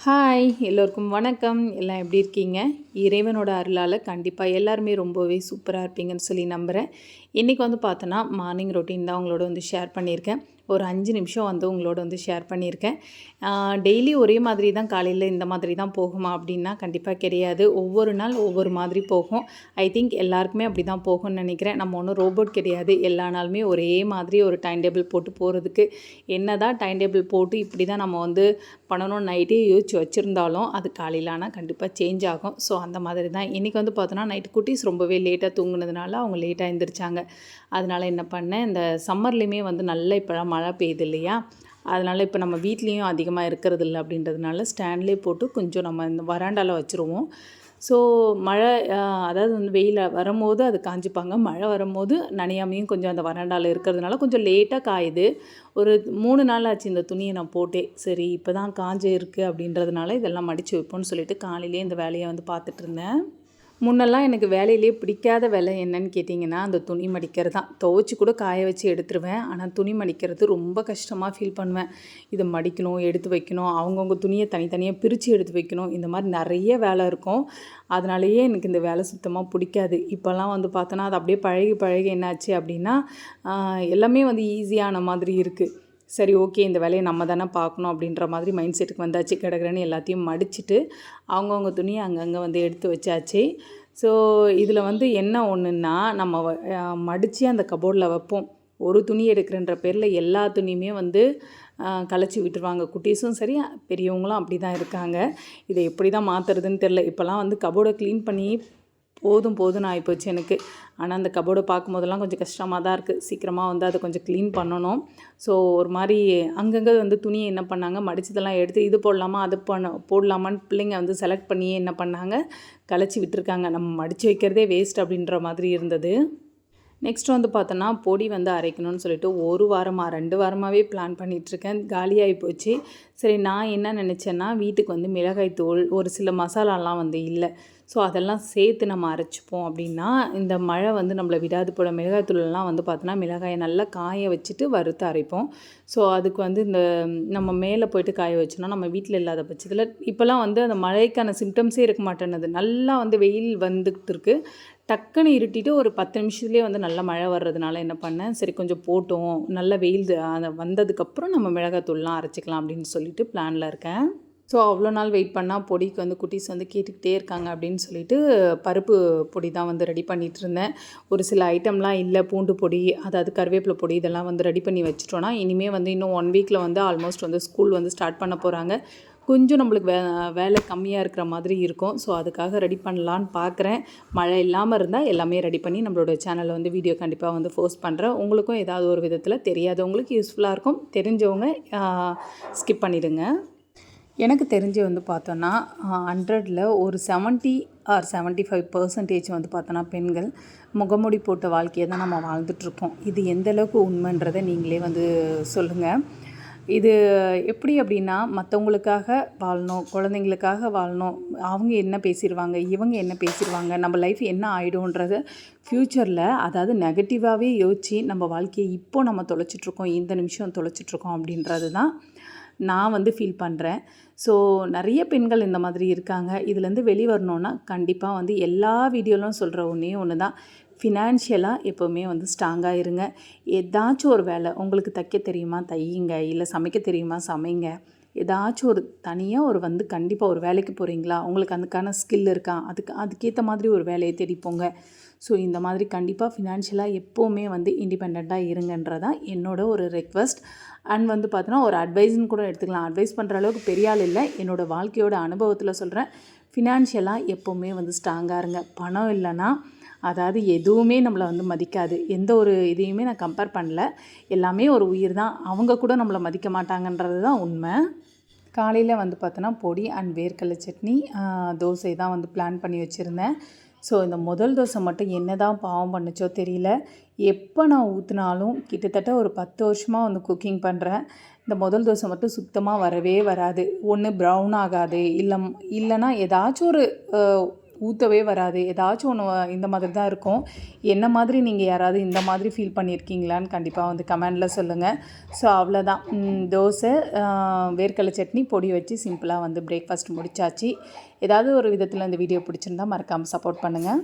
Hi எல்லோருக்கும் வணக்கம். எல்லாம் எப்படி இருக்கீங்க? இறைவனோட அருளால் கண்டிப்பாக எல்லாருமே ரொம்பவே சூப்பராக இருப்பீங்கன்னு சொல்லி நம்புகிறேன் இன்றைக்கி வந்து பார்த்தோன்னா மார்னிங் ரொட்டீன் தான் உங்களோட வந்து ஷேர் பண்ணியிருக்கேன். ஒரு அஞ்சு நிமிஷம் வந்து உங்களோட வந்து ஷேர் பண்ணியிருக்கேன். டெய்லி ஒரே மாதிரி தான் காலையில் இந்த மாதிரி தான் போகுமா அப்படின்னா கண்டிப்பாக கிடையாது. ஒவ்வொரு நாள் ஒவ்வொரு மாதிரி போகும். ஐ திங்க் எல்லாருக்குமே அப்படி தான் போகும்னு நினைக்கிறேன். நம்ம ஒன்றும் ரோபோட் கிடையாது. எல்லா நாளுமே ஒரே மாதிரி ஒரு டைம் டேபிள் போட்டு போகிறதுக்கு என்ன தான் டைம் டேபிள் போட்டு இப்படி தான் நம்ம வந்து பண்ணணும் நைட்டே யோசிச்சு வச்சுருந்தாலும் அது காலையில் ஆனால் கண்டிப்பாக சேஞ்ச் ஆகும். ஸோ அந்த மாதிரி தான் இன்றைக்கி வந்து பார்த்தோன்னா நைட்டு குட்டீஸ் ரொம்பவே லேட்டாக தூங்குனதுனால அவங்க லேட்டாக எழுந்திரிச்சாங்க அதனால் என்ன பண்ணேன் இந்த சம்மர்லேயுமே வந்து நல்ல இப்போலாம் மழை பெய்யுது இல்லையா அதனால் இப்போ நம்ம வீட்லேயும் அதிகமாக இருக்கிறது இல்லை அப்படின்றதுனால ஸ்டாண்ட்லேயே போட்டு கொஞ்சம் நம்ம இந்த வராண்டாவில் வச்சுருவோம். ஸோ மழை அதாவது வந்து வெயில் வரும்போது அது காஞ்சிப்பாங்க. மழை வரும்போது நனையாமையும் கொஞ்சம் அந்த வராண்டாவில் இருக்கிறதுனால கொஞ்சம் லேட்டாக காயுது. ஒரு மூணு நாள் ஆச்சு இந்த துணியை நான் போட்டே. சரி இப்போ தான் காஞ்சு இருக்குது அப்படின்றதுனால இதெல்லாம் மடித்து வைப்போன்னு சொல்லிட்டு காலையிலே இந்த வேலையை வந்து பார்த்துட்டு இருந்தேன். முன்னெல்லாம் எனக்கு வேலையிலே பிடிக்காத வேலை என்னன்னு கேட்டிங்கன்னா அந்த துணி மடிக்கிறது தான் துவைச்சி கூட காய வச்சு எடுத்துருவேன். ஆனால் துணி மடிக்கிறது ரொம்ப கஷ்டமாக ஃபீல் பண்ணுவேன். இதை மடிக்கணும் எடுத்து வைக்கணும் அவங்கவுங்க துணியை தனித்தனியாக பிரித்து எடுத்து வைக்கணும். இந்த மாதிரி நிறைய வேலை இருக்கும். அதனாலேயே எனக்கு இந்த வேலை சுத்தமாக பிடிக்காது. இப்போல்லாம் வந்து பார்த்தோன்னா அது அப்படியே பழகி பழகி என்னாச்சு அப்படின்னா எல்லாமே வந்து ஈஸியான மாதிரி இருக்குது சரி ஓகே இந்த வேலையை நம்ம தானே பார்க்கணும் அப்படின்ற மாதிரி மைண்ட் செட்டுக்கு வந்தாச்சு. கிடக்கிறேன்னு எல்லாத்தையும் மடிச்சுட்டு அவங்கவுங்க துணியை அங்கங்கே வந்து எடுத்து வச்சாச்சு. ஸோ இதில் வந்து என்ன ஒன்றுன்னா நம்ம மடித்து அந்த கபோர்டில் வைப்போம். ஒரு துணி எடுக்கிறன்ற பேரில் எல்லா துணியுமே வந்து கலைச்சி விட்டுருவாங்க. குட்டீஸும் சரி பெரியவங்களும் அப்படி தான் இருக்காங்க. இதை எப்படி தான் மாற்றுறதுன்னு தெரில இப்போல்லாம் வந்து கபோர்டை க்ளீன் பண்ணி போதும் போதும்னு ஆகிப்போச்சு எனக்கு. ஆனால் அந்த கபோர்டை பார்க்கும்போதெல்லாம் கொஞ்சம் கஷ்டமாக தான் இருக்குது சீக்கிரமாக வந்து அதை கொஞ்சம் க்ளீன் பண்ணணும். ஸோ ஒரு மாதிரி அங்கங்கே வந்து துணியை என்ன பண்ணாங்க? மடிச்சதெல்லாம் எடுத்து இது போடலாமா அது பண்ண போடலாமான்னு பிள்ளைங்க வந்து செலக்ட் பண்ணியே என்ன பண்ணாங்க? கலைச்சி விட்டுருக்காங்க. நம்ம மடித்து வைக்கிறதே வேஸ்ட் அப்படின்ற மாதிரி இருந்தது. நெக்ஸ்ட் வந்து பார்த்தோன்னா பொடி வந்து அரைக்கணும்னு சொல்லிட்டு ஒரு வாரமாக ரெண்டு வாரமாகவே பிளான் பண்ணிகிட்ருக்கேன் காலியாகி போச்சு சரி நான் என்ன நினச்சேன்னா வீட்டுக்கு வந்து மிளகாய் தூள் ஒரு சில மசாலாலாம் வந்து இல்லை. ஸோ அதெல்லாம் சேர்த்து நம்ம அரைச்சிப்போம் அப்படின்னா இந்த மழை வந்து நம்மளை விடாது போல். தூளெல்லாம் வந்து பார்த்தோன்னா மிளகாயை நல்லா காய வச்சுட்டு வறுத்து அரைப்போம். ஸோ அதுக்கு வந்து இந்த நம்ம மேலே போயிட்டு காய வச்சோன்னா நம்ம வீட்டில் இல்லாத பட்சத்தில் இப்போல்லாம் வந்து அந்த மழைக்கான சிம்டம்ஸே இருக்க மாட்டேன்னது. நல்லா வந்து வெயில் வந்துக்கிட்டு இருக்குது டக்குன்னு இருட்டிட்டு ஒரு பத்து நிமிஷத்துலேயே வந்து நல்ல மழை வர்றதுனால என்ன பண்ணேன்? சரி கொஞ்சம் போட்டோம். நல்ல வெயில் அந்த வந்ததுக்கப்புறம் நம்ம மிளகாத்தூள்லாம் அரைச்சிக்கலாம் அப்படின்னு சொல்லிட்டு பிளானில் இருக்கேன். ஸோ அவ்வளோ நாள் வெயிட் பண்ணால் பொடிக்கு வந்து குட்டீஸ் வந்து கேட்டுக்கிட்டே இருக்காங்க அப்படின்னு சொல்லிட்டு பருப்பு பொடி தான் வந்து ரெடி பண்ணிகிட்டு இருந்தேன் ஒரு சில ஐட்டம்லாம் இல்லை பூண்டு பொடி அதாவது கருவேப்பிலை பொடி இதெல்லாம் வந்து ரெடி பண்ணி வச்சிட்டோன்னா இனிமேல் வந்து இன்னும் ஒன் வீக்கில் வந்து ஆல்மோஸ்ட் வந்து ஸ்கூல் வந்து ஸ்டார்ட் பண்ண போகிறாங்க கொஞ்சம் நம்மளுக்கு வே வேலை கம்மியாக இருக்கிற மாதிரி இருக்கும். ஸோ அதுக்காக ரெடி பண்ணலான்னு பார்க்குறேன் மழை இல்லாமல் இருந்தால் எல்லாமே ரெடி பண்ணி நம்மளோட சேனலில் வந்து வீடியோ கண்டிப்பாக வந்து போஸ்ட் பண்ணுறேன் உங்களுக்கும் ஏதாவது ஒரு விதத்தில் தெரியாதவங்களுக்கு யூஸ்ஃபுல்லாக இருக்கும். தெரிஞ்சவங்க ஸ்கிப் பண்ணிவிடுங்க எனக்கு தெரிஞ்சு வந்து பார்த்தோன்னா ஹண்ட்ரடில் ஒரு seventy or seventy five percentage வந்து பார்த்தோன்னா பெண்கள் முகமுடி போட்ட வாழ்க்கையை தான் நம்ம வாழ்ந்துட்டுருக்கோம். இது எந்த அளவுக்கு உண்மைன்றதை நீங்களே வந்து சொல்லுங்கள் இது எப்படி அப்படின்னா மற்றவங்களுக்காக வாழணும் குழந்தைங்களுக்காக வாழணும் அவங்க என்ன பேசிடுவாங்க இவங்க என்ன பேசிடுவாங்க நம்ம லைஃப் என்ன ஆகிடும்ன்றது ஃப்யூச்சரில் அதாவது நெகட்டிவாகவே யோசித்து நம்ம வாழ்க்கையை இப்போ நம்ம தொலைச்சிட்ருக்கோம் இந்த நிமிஷம் தொலைச்சிட்ருக்கோம் அப்படின்றது தான் நான் வந்து ஃபீல் பண்ணுறேன் ஸோ நிறைய பெண்கள் இந்த மாதிரி இருக்காங்க. இதுலேருந்து வெளிவரணுன்னா கண்டிப்பாக வந்து எல்லா வீடியோலும் சொல்கிற ஒன்றே ஒன்று தான் ஃபினான்ஷியலாக எப்போவுமே வந்து ஸ்ட்ராங்காக இருங்க. ஏதாச்சும் ஒரு வேலை உங்களுக்கு தைக்க தெரியுமா? தையுங்க. இல்லை சமைக்க தெரியுமா? சமைங்க. ஏதாச்சும் ஒரு தனியாக ஒரு வந்து கண்டிப்பாக ஒரு வேலைக்கு போகிறீங்களா உங்களுக்கு அதுக்கான ஸ்கில் இருக்கா? அதுக்கு அதுக்கேற்ற மாதிரி ஒரு வேலையை தேடிப்போங்க ஸோ இந்த மாதிரி கண்டிப்பாக ஃபினான்ஷியலாக எப்போவுமே வந்து இண்டிபெண்ட்டாக இருங்கன்றதான் என்னோட ஒரு ரெக்வஸ்ட் அண்ட் வந்து பார்த்தோன்னா ஒரு அட்வைஸ்னு கூட எடுத்துக்கலாம். அட்வைஸ் பண்ணுற அளவுக்கு பெரிய ஆள் இல்லை. என்னோடய வாழ்க்கையோட அனுபவத்தில் சொல்கிறேன் ஃபினான்ஷியலாக எப்போவுமே வந்து ஸ்ட்ராங்காக இருங்க. பணம் இல்லைன்னா அதாவது எதுவுமே நம்மளை வந்து மதிக்காது. எந்த ஒரு இதையுமே நான் கம்பேர் பண்ணல. எல்லாமே ஒரு உயிர் தான். அவங்க கூட நம்மளை மதிக்க மாட்டாங்கன்றது தான் உண்மை. காலையில் வந்து பார்த்தோன்னா பொடி அண்ட் வேர்க்கடலை சட்னி தோசை தான் வந்து பிளான் பண்ணி வச்சுருந்தேன். ஸோ இந்த முதல் தோசை மட்டும் என்ன தான் பாவம் பண்ணுச்சோ தெரியல. எப்போ நான் ஊற்றினாலும் கிட்டத்தட்ட ஒரு பத்து வருஷமாக வந்து குக்கிங் பண்ணுறேன் இந்த முதல் தோசை மட்டும் சுத்தமாக வரவே வராது. ஒன்று ப்ரௌன் ஆகாது. இல்லை இல்லைனா ஏதாச்சும் ஒரு ஊற்றவே வராது. ஏதாச்சும் ஒன்று இந்த மாதிரி தான் இருக்கும். என்ன மாதிரி நீங்கள் யாராவது இந்த மாதிரி ஃபீல் பண்ணியிருக்கீங்களான்னு கண்டிப்பாக வந்து கமெண்டில் சொல்லுங்கள் ஸோ அவ்வளோதான் தோசை வேர்க்கடலை சட்னி பொடி வச்சு சிம்பிளாக வந்து பிரேக்ஃபாஸ்ட் முடிச்சாச்சு. ஏதாவது ஒரு விதத்தில் இந்த வீடியோ பிடிச்சிருந்தா மறக்காமல் சப்போர்ட் பண்ணுங்கள்